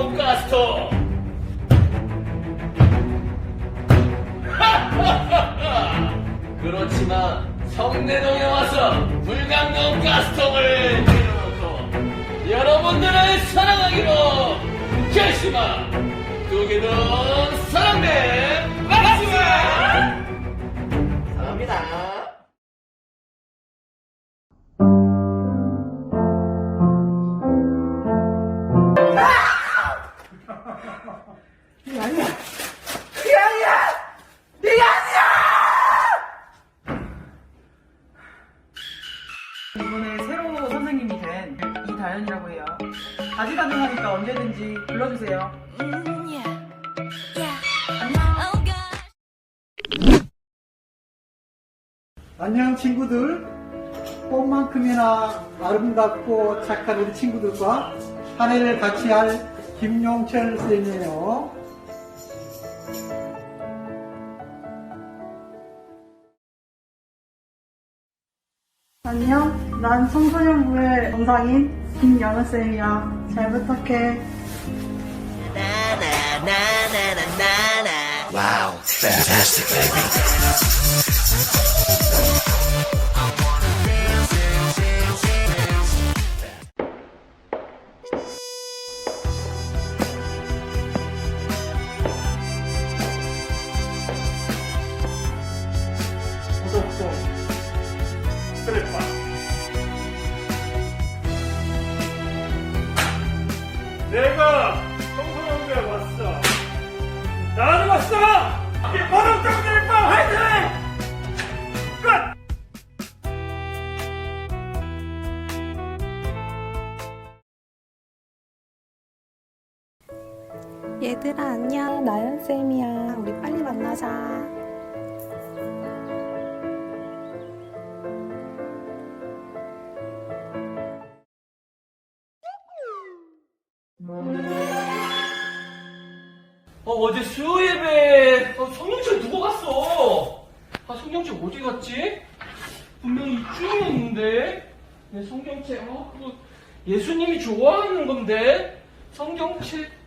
불광동 가스통 그렇지만 성내동에 와서 불광동 가스통을 내려놓고 여러분들을 사랑하기로 결심한 두개동 사랑대 이번에 새로 선생님이 된 이다현이라고 해요. 가지가능하니까 언제든지 불러주세요. 안녕. 친구들. 꽃만큼이나 아름답고 착한 우리 친구들과 한 해를 같이 할 김용철 쌤이에요 안녕, 난 청소년부의 동상인 김연우쌤이야. 잘 부탁해. 구독도 내가 청소년부에 왔어. 나는 왔어. 버럭장들과 화이팅! 끝. 얘들아 안녕 나연쌤이야 우리 빨리 만나자 어, 어제 수요 예배, 어, 성경책 누구 갔어? 아, 성경책 어디 갔지? 분명히 이쯤이었는데. 내 성경책, 어, 그거 예수님이 좋아하는 건데. 성경책.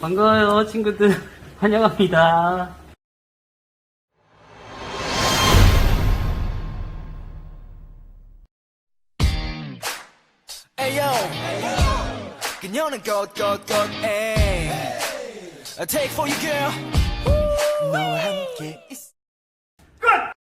반가워요, 친구들. 환영합니다. Ayo, 그녀는 꽃꽃꽃 A Take for you girl 너와 함께 있어